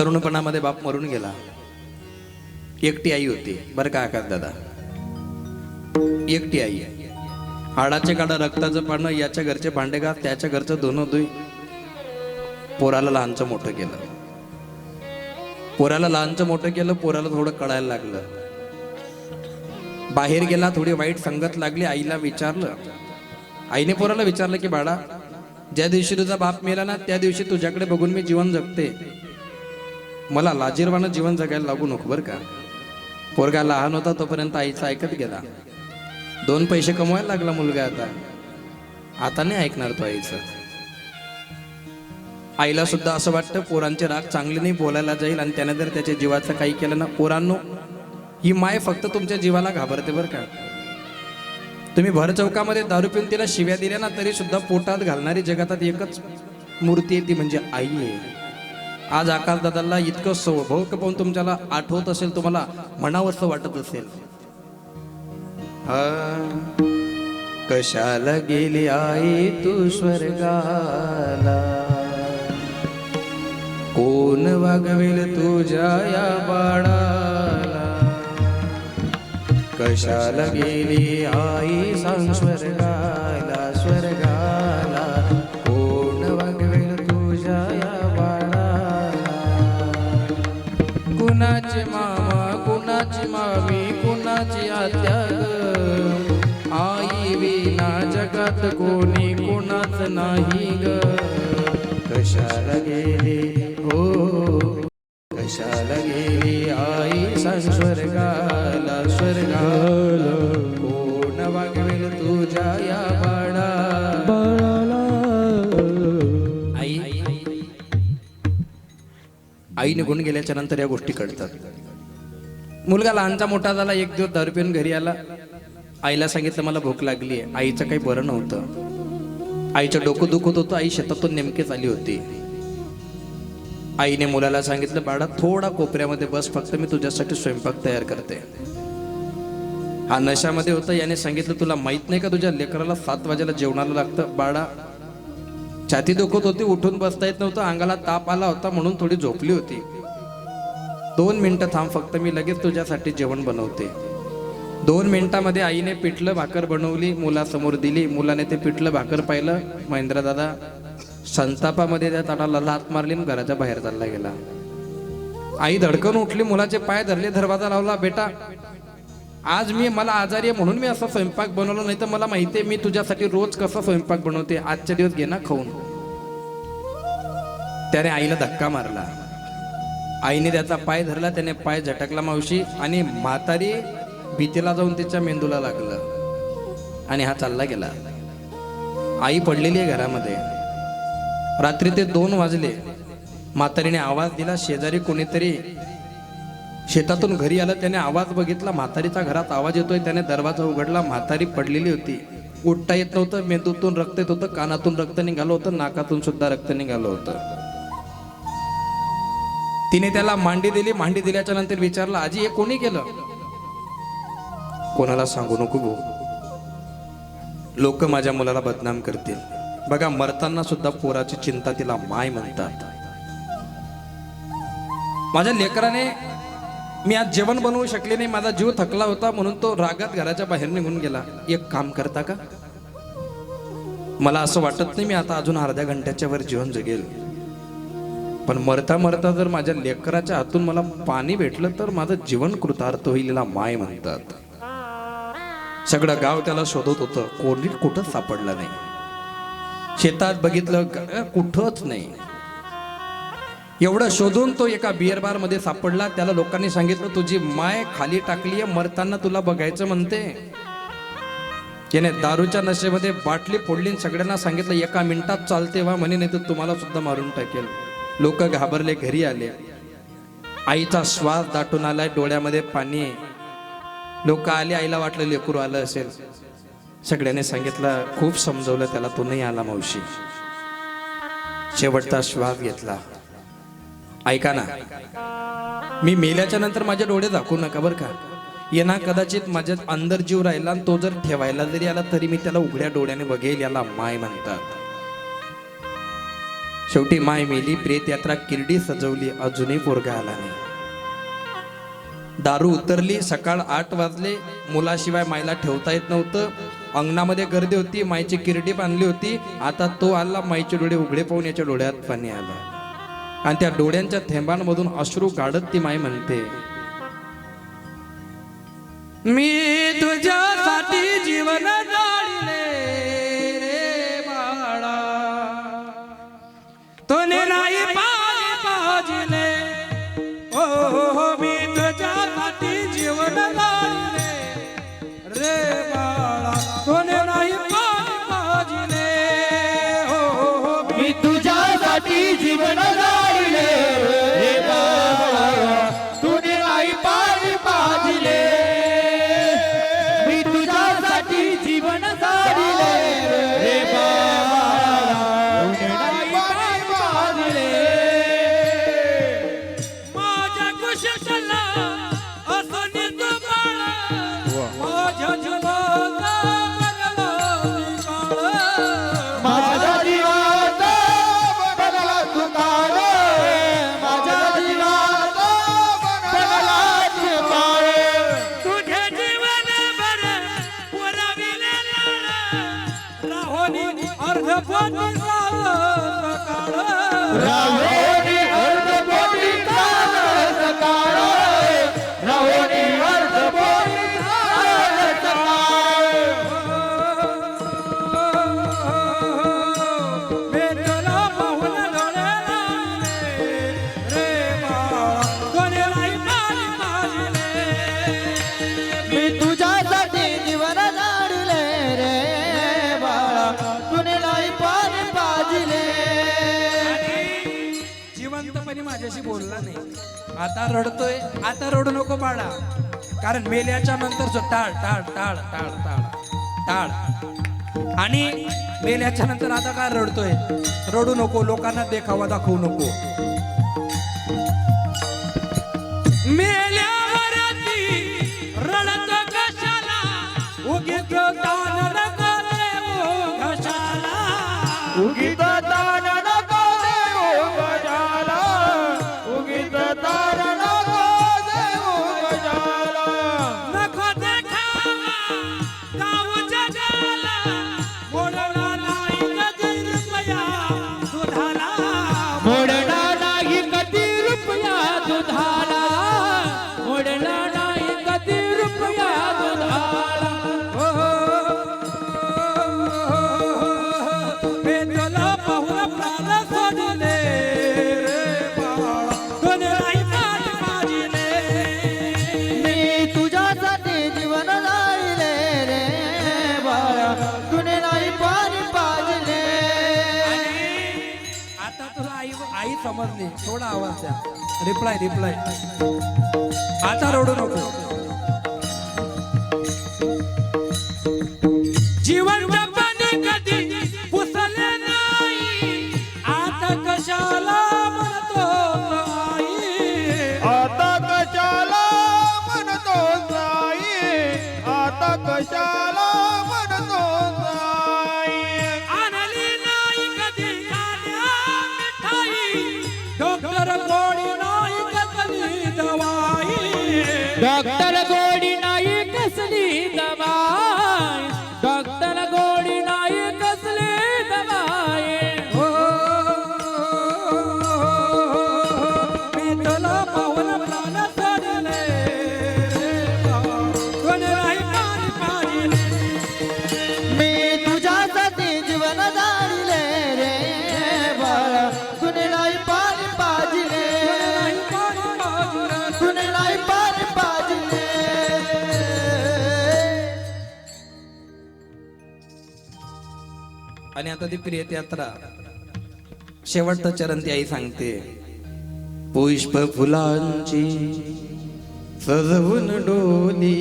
तरुणपणामध्ये बाप मरून गेला. एकटी आई होती. बरं का आकाश दादा? एकटी आई. हाडाचे काढा रक्ताचं पानं याच्या घरचे भांडे का त्याच्या घरचं दोन दुई पोराला लहानचं मोठं केलं. पोराला लहानचं मोठं केलं पोराला थोडं कळायला लागलं. बाहेर गेला थोडी वाईट संगत लागली आईला विचारलं. आईने पोराला विचारलं की बाळा ज्या दिवशी तुझा बाप मेला ना त्या दिवशी तुझ्याकडे बघून मी जीवन जगते. मला लाजीरवानं जीवन जगायला लागू नको बरं का. पोरगा लहान होता तोपर्यंत आईचा ऐकत गेला. दोन पैसे कमवायला लागला मुलगा आता. आता नाही ऐकणार तो आईचं. आईला सुद्धा असं वाटतं पोरांचे राग चांगले नाही बोलायला जाईल आणि त्याने जर त्याच्या जीवाचं काही केलं ना पोरांनो ही माय फक्त तुमच्या जीवाला घाबरते बरं का. तुम्ही भर चौकामध्ये दारू पिऊन तिला शिव्या दिल्या ना तरी सुद्धा पोटात घालणारी जगातात एकच मूर्ती आहे ती म्हणजे आई आहे. आज आकाशदादाला इतकं सौभोग पाहून तुमच्याला आठवत असेल तुम्हाला म्हणावंसं वाटत असेल. कशाला गेली आई तू स्वर्गाला? कोण वागवेल तुझ्या या बाळाला? कशाला गेली आई सांग स्वर्गाला? जगात कोणी कोणाच नाही ग. कशाला गेली? हो. कशाला गेली आई स्वर्गाला स्वर्गाला. कोण वागवेल तुझ्या या बाळा आई आई निघून गेल्याच्यानंतर या गोष्टी कळतात. मुलगा लहानचा मोठा झाला एक दिवस दारू पिऊन घरी आला. आईला सांगितलं मला भूक लागली आहे. आईचं काही बरं नव्हतं. आईचं डोकं दुखत होतं. आई शेतातून नेमकेच आली होती. आईने मुलाला सांगितलं बाळा थोडा कोपऱ्यामध्ये बस फक्त मी तुझ्यासाठी स्वयंपाक तयार करते. हा नशामध्ये होता. याने सांगितलं तुला माहीत नाही का तुझ्या लेकराला सात वाजेला जेवणाला लागतं? बाळा छाती दुखत होती. उठून बसता येत नव्हतं. अंगाला ताप आला होता म्हणून थोडी झोपली होती. दोन मिनिटं थांब फक्त मी लगेच तुझ्यासाठी जेवण बनवते. दोन मिनिटामध्ये आईने पिठलं भाकर बनवली मुलासमोर दिली. मुलाने ते पिठलं भाकर पाहिलं. महेंद्रदादा संतापामध्ये त्या ताटाला लात मारली आणि घराच्या बाहेर चालला गेला. आई धडकन उठली मुलाचे पाय धरले दरवाजा लावला बेटा आज मी मला आजारी आहे म्हणून मी असा स्वयंपाक बनवला नाही तर मला माहिती आहे मी तुझ्यासाठी रोज कसा स्वयंपाक बनवते. आजच्या दिवस घे ना खाऊन. त्याने आईला धक्का मारला. आईने त्याचा पाय धरला त्याने पाय झटकला मावशी आणि म्हातारी भीतीला जाऊन तिच्या मेंदूला लागलं आणि हा चालला गेला. आई पडलेली आहे घरामध्ये. रात्री ते दोन वाजले. म्हातारीने आवाज दिला शेजारी कोणीतरी शेतातून घरी आलं. त्याने आवाज बघितला म्हातारीचा घरात आवाज येतोय. त्याने दरवाजा उघडला म्हातारी पडलेली होती. उठता येत नव्हतं मेंदूतून रक्त येत होतं कानातून रक्त निघालं होतं नाकातून सुद्धा रक्त निघालं होतं. तिने त्याला मांडी दिली मांडी दिल्याच्या नंतर विचारलं आजी हे कोणी केलं? कोणाला सांगू नको भाऊ. लोक माझ्या मुलाला बदनाम करतील. बघा मरताना सुद्धा पोराची चिंता तिला माय म्हणतात. माझ्या लेकराने मी आज जेवण बनवू शकले नाही माझा जीव थकला होता म्हणून तो रागात घराच्या बाहेर निघून गेला. एक काम करता का? मला असं वाटत नाही मी आता अजून अर्ध्या घंट्याच्या वर जीवन जगेल. पण मरता मरता जर माझ्या लेकराच्या हातून मला पाणी भेटलं तर माझं जीवन कृतार्थ होईल माय म्हणतात. सगळं गाव त्याला शोधत होतं. कोणी कुठंच सापडलं नाही. शेतात बघितलं कुठंच नाही. एवढं शोधून तो एका बिअर बारमध्ये सापडला. त्याला लोकांनी सांगितलं तुझी माय खाली टाकली मरताना तुला बघायचं म्हणते. याने दारूच्या नशेमध्ये बाटली फोडली आणि सगळ्यांना सांगितलं एका मिनिटात चालते वा म्हणे नाही तर तुम्हाला सुद्धा मारून टाकेल. लोक घाबरले घरी आले. आईचा श्वास दाटून आलाय डोळ्यामध्ये पाणी. आहे लोक आले आईला वाटलं लेकरू आलं असेल. सगळ्याने सांगितलं खूप समजवलं त्याला तो नाही आला मावशी. शेवटचा श्वास घेतला. ऐका ना मी मेल्याच्या नंतर माझ्या डोळे दाखवू नका बरं का. येणार कदाचित माझ्या अंदर जीव राहिला आणि तो जर ठेवायला जरी आला तरी मी त्याला उघड्या डोळ्याने बघेल याला माय म्हणतात. शेवटी माय मेली प्रेत यात्रा किरडी सजवली अजूनही पोरगा आला नाही. दारू उतरली सकाळ आठ वाजले. मुलाशिवाय मायला ठेवता येत नव्हतं. अंगणामध्ये गर्दी होती मायची किरडी बांधली होती. आता तो आला माईचे डोळे उघडे पाहून याच्या डोळ्यात पाणी आलं. आणि त्या डोळ्यांच्या थेंबांमधून अश्रू काढत ती माय म्हणते मी तुझ्यासाठी जीवन रे बाळा. तो नाही शांतपणे माझ्याशी बोलला नाही. आता रडतोय आता रडू नको बाळा. कारण मेल्याच्या नंतर टाळ टाळ टाळ टाळ टाळ टाळ. आणि मेल्याच्या नंतर आता काय रडतोय? रडू नको लोकांना देखावा दाखवू नको. समजली. थोडा आवाज द्या. रिप्लाय रिप्लाय आता रडू नको. ডক্টর आणि आता ती प्रियत यात्रा. शेवटचं चरण ती आई सांगते. पुष्प फुलांची सजवून डोली.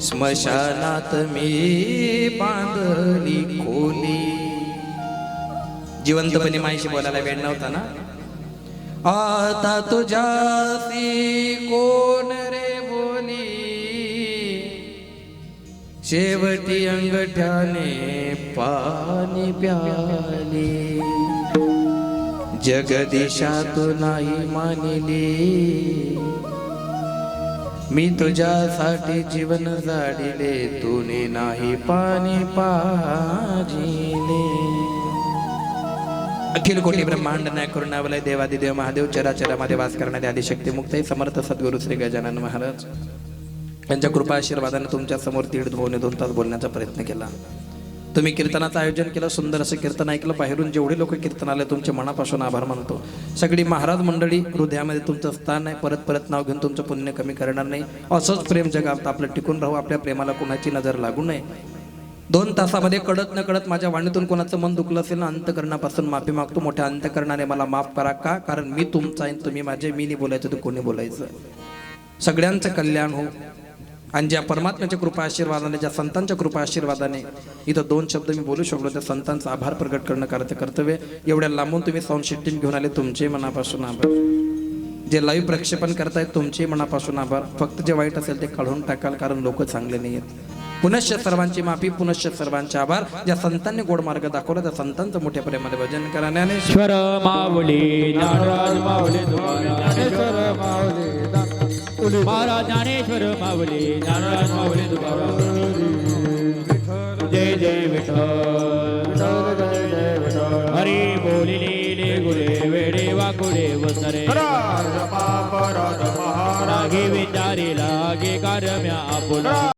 स्मशानात मी बांधली खोली. जिवंतपणे माहिती बोलायला वेळ नव्हता ना? आता तुझ्याशी अंगठ्याने पाणी प्याले. जगदीशात नाही मानिली. मी तुझ्यासाठी जीवन जाडिले तुने नाही पाणी पाजिले. अखिल कोटी ब्रह्मांड नाय करुणावलय देवादिदेव महादेव चराचरामध्ये वास करणारे आदिशक्ती मुक्त समर्थ सद्गुरु श्री गजानन महाराज. त्यांच्या कृपा आशीर्वादाने तुमच्यासमोर दीड दोन दोन तास बोलण्याचा प्रयत्न केला. तुम्ही कीर्तनाचं आयोजन केलं सुंदर असं कीर्तन ऐकलं बाहेरून जेवढे लोक कीर्तन आले तुमचे मनापासून आभार मानतो. सगळी महाराज मंडळी हृदयामध्ये तुमचं स्थान आहे. परत परत नाव घेऊन तुमचं पुण्य कमी करणार नाही. असंच प्रेम जगात आपलं टिकून राहू आपल्या प्रेमाला कोणाची नजर लागू नये. दोन तासामध्ये कळत न कळत माझ्या वाणीतून कोणाचं मन दुखलं असेल ना अंतकरणापासून माफी मागतो. मोठ्या अंतकरणाने मला माफ करा का? कारण मी तुमचा आहे तुम्ही माझे मी नाही बोलायचं तर कोणी बोलायचं? सगळ्यांचं कल्याण हो. आणि ज्या परमात्म्याच्या कृपा आशीर्वादाने ज्या संतांच्या कृपा आशीर्वादाने इथं दोन शब्द मी बोलू शकलो त्या संतांचा आभार प्रकट करणं कार्य कर्तव्य. एवढ्या लांबून तुम्ही साऊंड सिस्टीम घेऊन आले तुमचे मनापासून आभार. जे लाईव्ह प्रक्षेपण करतायत तुमचे मनापासून आभार. फक्त जे वाईट असेल ते काढून टाकाल कारण लोक चांगले नाही आहेत पुनश्च सर्वांची माफी पुनश्च सर्वांचे आभार. ज्या संतांनी गोड मार्ग दाखवला त्या संतांचं मोठ्या प्रेमाने भजन करा. ज्ञानेश्वर माऊली माऊली. माऊली महाराज ज्ञानेश्वर माऊली ज्ञानराज माऊली तुकाराम जय जय विठ्ठल. हरी बोलिले गुरे वेडे वाकुडे वसरे. रागे विचारी लागे कारम्या आपुला.